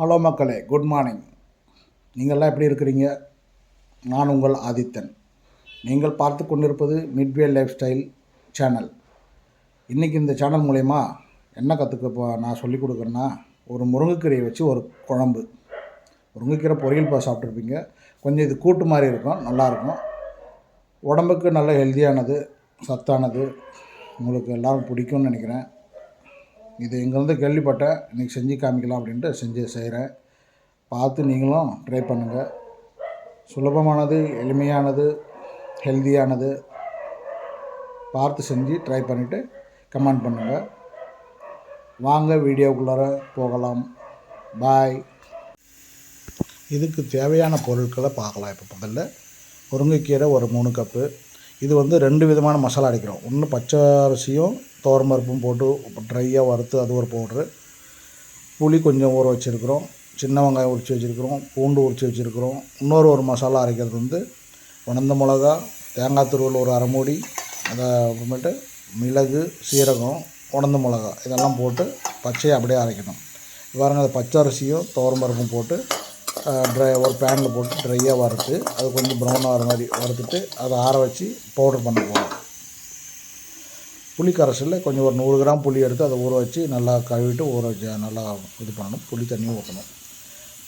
Hello மக்களே good morning நீங்கள்லாம் எப்படி இருக்கிறீங்க? நான் உங்கள் ஆதித்தன். நீங்கள் பார்த்து கொண்டிருப்பது மிட்வே லைஃப் ஸ்டைல் சேனல் இன்றைக்கி இந்த சேனல் மூலயமா என்ன கற்றுக்க நான் சொல்லிக் கொடுக்குறேன்னா ஒரு முருங்கைக்கீரையை வச்சு ஒரு குழம்பு. முருங்கைக்கீரை பொரியல் பா சாப்பிட்ருப்பீங்க கொஞ்சம் இது கூட்டு மாதிரி இருக்கும் நல்லாயிருக்கும் உடம்புக்கு நல்ல ஹெல்த்தியானது சத்தானது உங்களுக்கு எல்லோரும் பிடிக்கும்னு நினைக்கிறேன். இது எங்கேருந்து கேள்விப்பட்டேன் இன்றைக்கி செஞ்சு காமிக்கலாம் அப்படின்ட்டு செஞ்சு செய்கிறேன். பார்த்து நீங்களும் ட்ரை பண்ணுங்கள் சுலபமானது எளிமையானது ஹெல்தியானது பார்த்து செஞ்சு ட்ரை பண்ணிவிட்டு கமெண்ட் பண்ணுங்கள் வாங்க வீடியோக்குள்ளார போகலாம். பாய் இதுக்கு தேவையான பொருட்களை பார்க்கலாம் இப்போ முதல்ல. முருங்கைக்கீரை ஒரு மூணு கப்பு இது வந்து ரெண்டு விதமான மசாலா அடிக்கிறோம். ஒன்று பச்சை அரிசியும் துவரம்பருப்பும் போட்டு ட்ரையாக வறுத்து அது ஒரு பவுட்ரு புளி கொஞ்சம் ஊற வச்சுருக்குறோம். சின்ன வெங்காயம் உரித்து வச்சுருக்குறோம். பூண்டு உரித்து வச்சுருக்குறோம். இன்னொரு ஒரு மசாலா அரைக்கிறது வந்து உணர்ந்த மிளகா தேங்காய் துருவல் ஒரு அரை மூடி அதை அப்புறமேட்டு மிளகு சீரகம் உணர்ந்த மிளகா இதெல்லாம் போட்டு பச்சையை அப்படியே அரைக்கணும். பாருங்கள் அது பச்சை அரிசியும் துவரம்பருப்பும் போட்டு ட்ரை ஒரு பேனில் போட்டு ட்ரையாக வறுத்து அது கொஞ்சம் ப்ரௌன் ஆகிற மாதிரி வறுத்துட்டு அதை ஆற வச்சு பவுடர் பண்ண போகிறோம் புளி கரைசலில் கொஞ்சம் ஒரு நூறு கிராம் புளி எடுத்து அதை ஊற வச்சு நல்லா கழுவிட்டு ஊற வச்சு நல்லா இது பண்ணணும். புளி தண்ணியும் ஊற்றணும்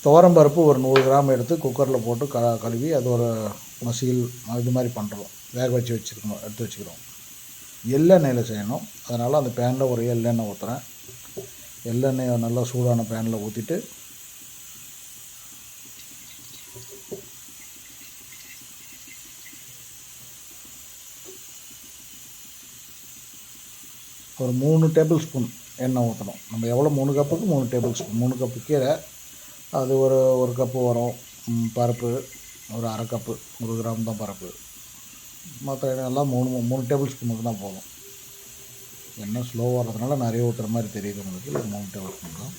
துவரம்பருப்பு ஒரு நூறு கிராம் எடுத்து குக்கரில் போட்டு க கழுவி அது ஒரு மசியல் இது மாதிரி பண்ணுறோம் வேக வச்சு வச்சுருக்கணும் எடுத்து வச்சுக்கிறோம். எள்ளெண்ணெயில் செய்யணும். அதனால் அந்த பேனில் ஒரு எள்ளெண்ணெய் ஊற்றுறேன் எள்ளெண்ணெயை நல்லா சூடான பேனில் ஊற்றிட்டு ஒரு மூணு டேபிள் ஸ்பூன் எண்ணெய் ஊற்றணும் நம்ம எவ்வளோ மூணு கப்புக்கு மூணு டேபிள் ஸ்பூன் மூணு கப்பு கீரை அது ஒரு ஒரு கப்பு வரும் பருப்பு ஒரு அரை கப்பு ஒரு கிராம் தான் பருப்பு. மற்ற எண்ணெயெல்லாம் மூணு மூணு டேபிள் ஸ்பூனுக்கு தான் போதும். எண்ணெய் ஸ்லோ வர்றதுனால நிறைய ஊற்றுற மாதிரி தெரியுது உங்களுக்கு. இல்லை மூணு டேபிள் ஸ்பூன் தான்.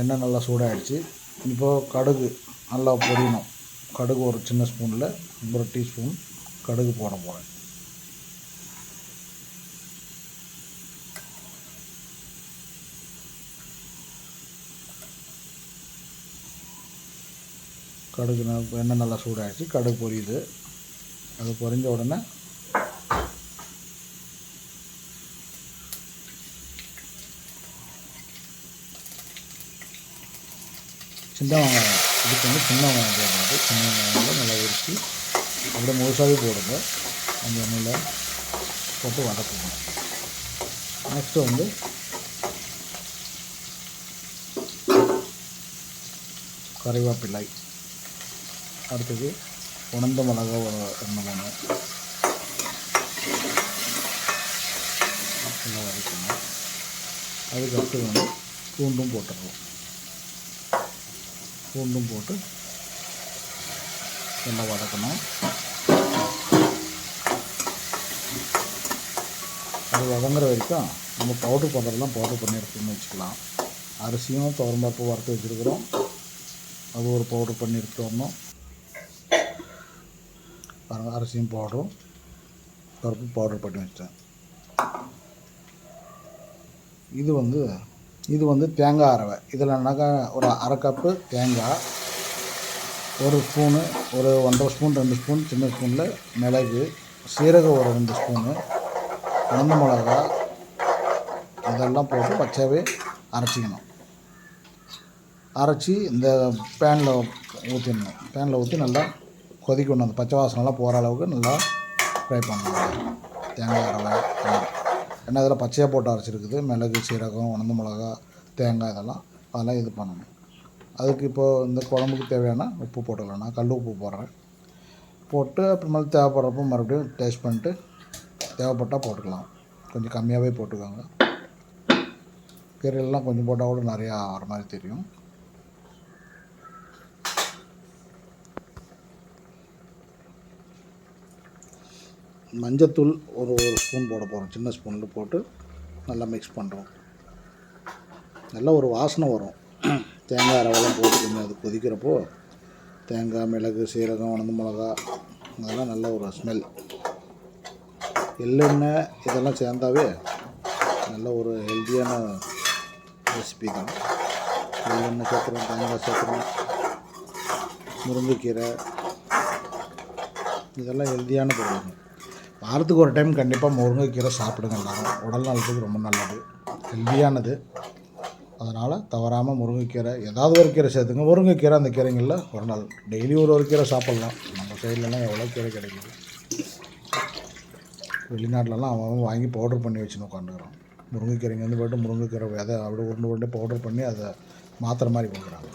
எண்ணெய் நல்லா சூடாகிடுச்சு இப்போது கடுகு நல்லா பொரியணும். கடுகு ஒரு சின்ன ஸ்பூனில் ஒரு டீஸ்பூன் கடுகு போட போகிறேன் கடுகு எண்ணெய் நல்லா சூடாகிடுச்சு கடுகு பொரியுது. அது பொரிஞ்ச உடனே சின்ன வெங்காயம். இதுக்கு வந்து சின்ன வெங்காயம் போடுறது சின்ன வெங்காயம் நல்லா உரித்து அப்படியே முழுசாகவே போடுங்க. அந்த எண்ணெயில் போட்டு வதக்குங்க. நெக்ஸ்ட்டு வந்து கறிவேப்பிலை. அடுத்தது உணர்ந்த மிளகா ஒரு எண்ணெய் மூணு. நல்லா வதக்கணும் அதுக்கடுத்து வந்து பூண்டும் போட்டுடலாம் பூண்டும் போட்டு நல்லா வதக்கணும் அது வதங்குற வரைக்கும் நம்ம பவுட்ரு பவுடர்லாம் பவுட்ரு பண்ணி எடுத்துன்னு வச்சுக்கலாம் அரிசியும் துவரம்பருப்பு வறுத்து வச்சுருக்குறோம் அது ஒரு பவுட்ரு பண்ணி எடுத்துட்டு வரணும் பாருங்கள் அரிசியும் பவுடரும் பருப்பு பவுடர் பண்ணி வச்சிட்டேன் இது வந்து இது வந்து தேங்காய் அரவை. இதில் என்னக்கா ஒரு அரை கப்பு தேங்காய் ஒரு ஸ்பூனு ஒரு ஒன்றரை ஸ்பூன் ரெண்டு ஸ்பூன் சின்ன ஸ்பூனில் மிளகு சீரகம் ஒரு ரெண்டு ஸ்பூனு உணர்ந்த மிளகா இதெல்லாம் போட்டு பச்சையாகவே அரைச்சிக்கணும். அரைச்சி இந்த பேனில் ஊற்றிடணும் பேனில் ஊற்றி நல்லா கொதிக்கணும். அந்த பச்சை வாசனைலாம் போகிற அளவுக்கு நல்லா ஃப்ரை பண்ணணும். தேங்காய் அரவை ஏன்னா இதில் பச்சையாக போட்டு அரைச்சிருக்குது மிளகு சீரகம் உணந்த மிளகா தேங்காய் இதெல்லாம் அதெல்லாம் இது பண்ணணும். அதுக்கு இப்போது இந்த குழம்புக்கு தேவையான உப்பு போட்டுக்கலாம். நான் கல் உப்பு போடுறேன். போட்டு அப்புறமேல தேவைப்படுறப்போ மறுபடியும் டேஸ்ட் பண்ணிட்டு தேவைப்பட்டால் போட்டுக்கலாம். கொஞ்சம் கம்மியாகவே போட்டுக்கோங்க. கீரையெல்லாம் கொஞ்சம் போட்டால் கூட நிறையா வர மாதிரி தெரியும். மஞ்சத்தூள் ஒரு ஒரு ஸ்பூன் போட போகிறோம் சின்ன ஸ்பூனில் போட்டு நல்லா மிக்ஸ் பண்ணுறோம் நல்லா ஒரு வாசனை வரும். தேங்காய் ரவெல்லாம் போட்டு கொஞ்சம் அது கொதிக்கிறப்போ தேங்காய் மிளகு சீரகம் உணர்ந்த மிளகா அதெல்லாம் நல்ல ஒரு ஸ்மெல் எள்ளெண்ணெய் இதெல்லாம் சேர்ந்தாவே நல்ல ஒரு ஹெல்த்தியான ரெசிபி தான். எள்ளெண்ணெய் சேர்த்துறோம் தேங்காய் சேர்த்துறோம் முருங்கைக்கீரை. இதெல்லாம் ஹெல்த்தியான பொருள் வாரத்துக்கு ஒரு டைம் கண்டிப்பாக முருங்கைக்கீரை சாப்பிடுங்க எல்லாரும். உடல் நலத்துக்கு ரொம்ப நல்லது. ஹெல்த்தியானது. அதனால் தவறாமல் முருங்கைக்கீரை ஏதாவது ஒரு கீரை சேர்த்துங்க. முருங்கைக்கீரை அந்த கீரைங்களில் ஒரு நாள் டெய்லி ஒரு ஒரு கீரை சாப்பிட்லாம். நம்ம சைட்லலாம் எவ்வளோ கீரை கிடைக்குது? வெளிநாட்டிலலாம் அவன் அவன் வாங்கி பவுடர் பண்ணி வச்சுன்னு உட்காந்துக்கிறோம் முருங்கைக்கீரைங்க வந்து போய்ட்டு முருங்கைக்கீரை விதை அப்படியே உருண்டு உருண்டு பவுடர் பண்ணி அதை மாத்திரை மாதிரி கொடுக்குறாங்க.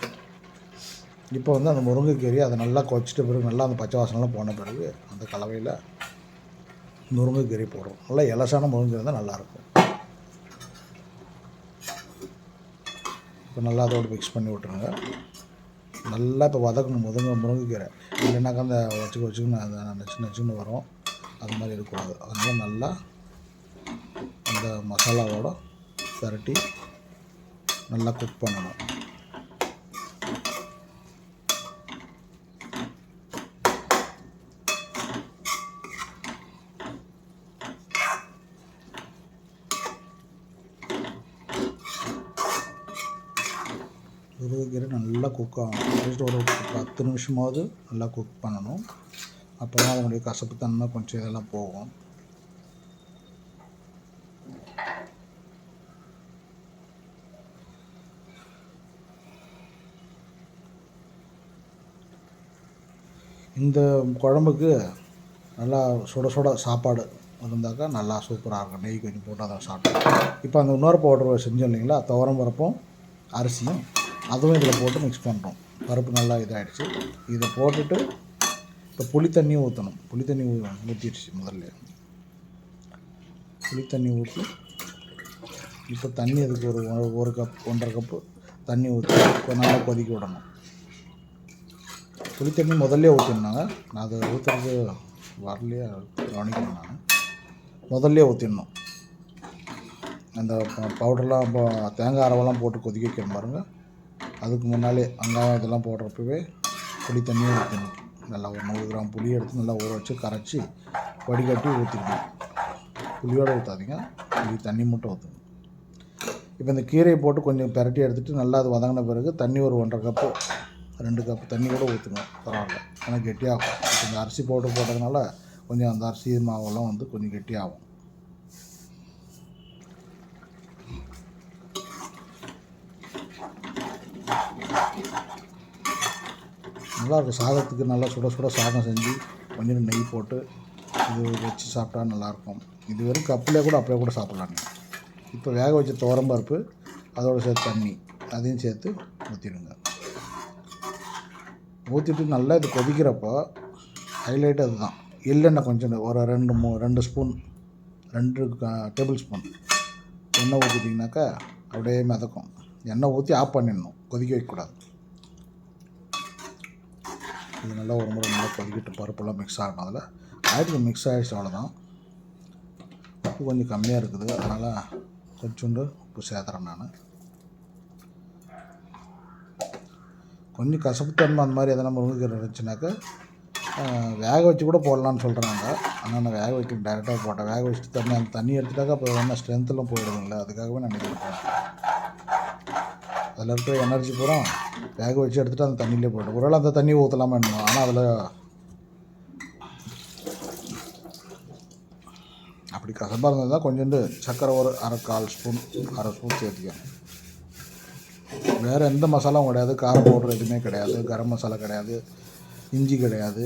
இப்போ வந்து அந்த முருங்கைக்கீரையை அதை நல்லா கொச்சிட்ட பிறகு நல்லா அந்த பச்சை வாசனெலாம் போன பிறகு அந்த கலவையில் முருங்கைக்கீரை போடுறோம் நல்லா இலசான முருங்கைக்கீரை தான் நல்லாயிருக்கும். இப்போ நல்லா அதோடு மிக்ஸ் பண்ணி விட்ருங்க நல்லா இப்போ வதக்கணும். முருங்கை முருங்கைக்கீரை. இல்லைனாக்கா அந்த வச்சுக்க வச்சுக்கணும். அந்த நச்சு நச்சுன்னு வரும். அது மாதிரி இருக்கக்கூடாது. அதனால் நல்லா அந்த மசாலாவோட பரட்டி நல்லா குக் பண்ணணும். முருங்கைக்கீரை நல்லா குக் ஆகும் ஒரு பத்து நிமிஷமாவது நல்லா குக் பண்ணணும். அப்போ தான் அதனுடைய கசப்பு தன்மை கொஞ்சம் இதெல்லாம் போகும். இந்த குழம்புக்கு நல்லா சுட சுட சாப்பாடு இருந்தாக்கா நல்லா சூப்பராக இருக்கும். நெய் கொஞ்சம் போட்டு அதை சாப்பிட்டு இப்போ அந்த இன்னொரு பவுடர் செஞ்சோம் இல்லைங்களா? துவரம் பருப்பும் அரிசியும் அதுவும் இதில் போட்டு மிக்ஸ் பண்ணுறோம் பருப்பு நல்லா இதாகிடுச்சு இதை போட்டுட்டு இப்போ புளி தண்ணி ஊற்றணும் புளி தண்ணி ஊ ஊற்றிடுச்சு முதல்ல. புளி தண்ணி ஊற்றி இப்போ தண்ணி அதுக்கு ஒரு ஒரு- கப் ஒன்றரை கப்பு தண்ணி ஊற்றி நல்லா கொதிக்க விடணும். புளி தண்ணி முதல்ல ஊற்றினாங்க நான் அதை ஊற்றுறது வரலையே? கவனிக்கணும் நான். முதல்ல ஊற்றிடணும் அந்த பவுடர்லாம் இப்போ தேங்காய் அரவெல்லாம் போட்டு கொதிக்க வைக்கணும் பாருங்கள் அதுக்கு முன்னாலே வெங்காயம் இதெல்லாம் போடுறப்பவே புளி தண்ணியை ஊற்றணும். நல்லா ஒரு நூறு கிராம் புளி எடுத்து நல்லா ஊற வச்சு கரைச்சி வடிகட்டி ஊற்றிக்கணும் புளியோடு ஊற்றாதீங்க புளி தண்ணி மட்டும் ஊற்றணும் இப்போ இந்த கீரையை போட்டு கொஞ்சம் பிரட்டி எடுத்துகிட்டு நல்லா அது வதங்கின பிறகு தண்ணி ஒரு ஒன்றரை கப்பு ரெண்டு கப்பு தண்ணி கூட ஊற்றுங்க பரவாயில்ல. ஆனால் கெட்டியாகும். இப்போ இந்த அரிசி பவுடர் போட்டதுனால கொஞ்சம் அந்த அரிசி மாவெல்லாம் வந்து கொஞ்சம் கெட்டியாகும். நல்லாயிருக்கும் சாதத்துக்கு நல்லா சுட சுட சாதம் செஞ்சு கொஞ்சம் நெய் போட்டு இது வச்சு சாப்பிட்டா நல்லாயிருக்கும் இது வெறும் கப்பிலே கூட அப்படியே கூட சாப்பிட்லாங்க. இப்போ வேக வச்ச துவரம் பருப்பு அதோட சேர்த்து தண்ணி அதையும் சேர்த்து ஊற்றிடுங்க ஊற்றிட்டு நல்லா இது கொதிக்கிறப்போ ஹைலைட் அதுதான். எள்ளெண்ணெய் கொஞ்சம் ஒரு ரெண்டு மூ ரெண்டு ஸ்பூன் ரெண்டு டேபிள் ஸ்பூன் எண்ணெய் ஊற்றிட்டிங்கனாக்கா அப்படியே மிதக்கும். எண்ணெய் ஊற்றி ஆஃப் பண்ணிடணும். கொதிக்க வைக்கக்கூடாது. இது நல்லா ஒரு முறை நல்லா கொதிக்கிட்டு பருப்பெல்லாம் மிக்ஸ் ஆகணும் அதில் ஆயிடுச்சு மிக்ஸ் ஆகிடுச்சு அவ்வளோதான் உப்பு கொஞ்சம் கம்மியாக இருக்குது. அதனால் கொஞ்சோண்டு உப்பு சேர்த்துறேன் நான். கொஞ்சம் கசப்புத்தன்மை அந்த மாதிரி எதனா முருங்கைக்கீரை இருந்துச்சுனாக்கா வேக வச்சு கூட போடலான்னு சொல்கிறாங்க ஆனால் நான் வேக வைக்க டேரெக்டாக போட்டேன். வேக வச்சுட்டு தண்ணி அந்த தண்ணி எடுத்துட்டாக்கா அப்போ என்ன ஸ்ட்ரென்த்தெல்லாம் போயிடுதுங்களே அதுக்காகவே நான் நினைக்கிறேன் அதில் இருக்கிற எனர்ஜி பூரா வேக வச்சு எடுத்துகிட்டு அந்த தண்ணியிலே போய்டும் ஒருவேளை அந்த தண்ணி ஊற்றலாமா என்னமோ ஆனால் அதில் அப்படி கசப்பாக இருந்தது தான் கொஞ்சோண்டு சர்க்கரை ஒரு அரை கால் ஸ்பூன் அரை ஸ்பூன் சேர்த்துக்கணும். வேறு எந்த மசாலாவும் கிடையாது. காரம் பவுடர் எதுவுமே கிடையாது. கரம் மசாலா கிடையாது. இஞ்சி கிடையாது.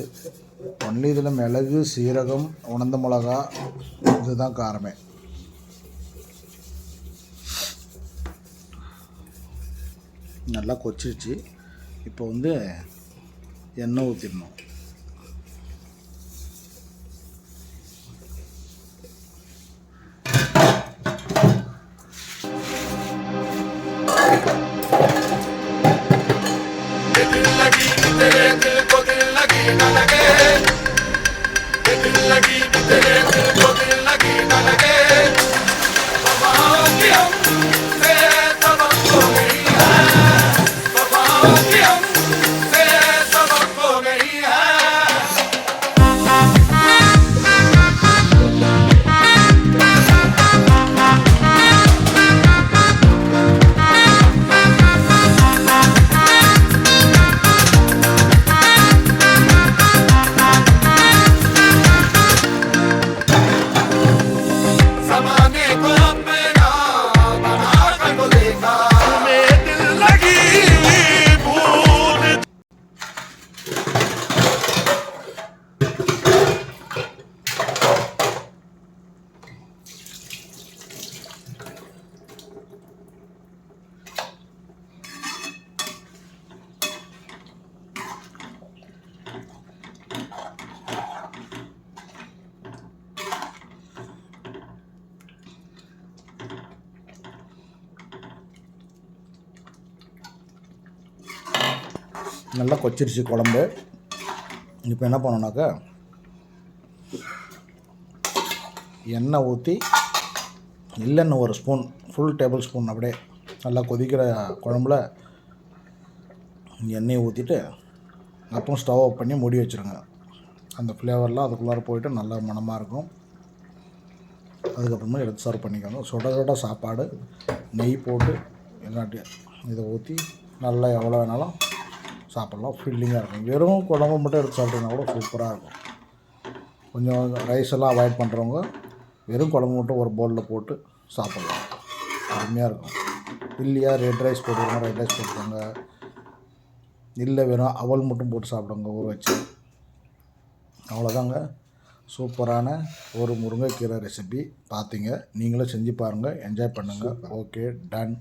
ஒன்லி இதில் மிளகு சீரகம் உணர்ந்த மிளகா இதுதான் காரமே. நல்லா கொச்சிருச்சு இப்போ வந்து எண்ணெய் ஊற்றிடணும் लगी तेरे நல்லா கொச்சிருச்சு குழம்பு. இப்போ என்ன பண்ணணுனாக்கா எண்ணெய் ஊற்றி இல்லைன்னு ஒரு ஸ்பூன் ஃபுல் டேபிள் ஸ்பூன் அப்படியே நல்லா கொதிக்கிற குழம்புல எண்ணெயை ஊற்றிட்டு அப்புறம் ஸ்டவ் ஆஃப் பண்ணி மூடி வச்சுருங்க. அந்த ஃப்ளேவர்லாம் அதுக்குள்ளார போயிட்டு நல்லா மணமாக இருக்கும். அதுக்கப்புறமா எடுத்து சர்வ் பண்ணிக்கோங்க. சுட சுட சாப்பாடு நெய் போட்டு எல்லாத்தையும் இதை ஊற்றி நல்லா எவ்வளோ வேணாலும் சாப்பிட்லாம். ஃபில்லிங்காக இருக்கும். வெறும் குழம்பு மட்டும் எடுத்து சாப்பிட்டீங்கன்னா கூட சூப்பராக இருக்கும். கொஞ்சம் ரைஸ் எல்லாம் அவாய்ட் பண்ணுறவங்க வெறும் குழம்பு மட்டும் ஒரு பவுலில் போட்டு சாப்பிட்லாம். அருமையாக இருக்கும். இல்லையா ரெட் ரைஸ் போட்டுக்கோங்க ரெட் ரைஸ் போட்டுக்கோங்க இல்லை வெறும் அவல் மட்டும் போட்டு சாப்பிடுங்க ஊற வச்சு. அவ்வளோதாங்க சூப்பரான ஒரு முருங்கைக்கீரை ரெசிபி பார்த்தீங்க நீங்களும் செஞ்சு பாருங்கள் என்ஜாய் பண்ணுங்கள் ஓகே டன்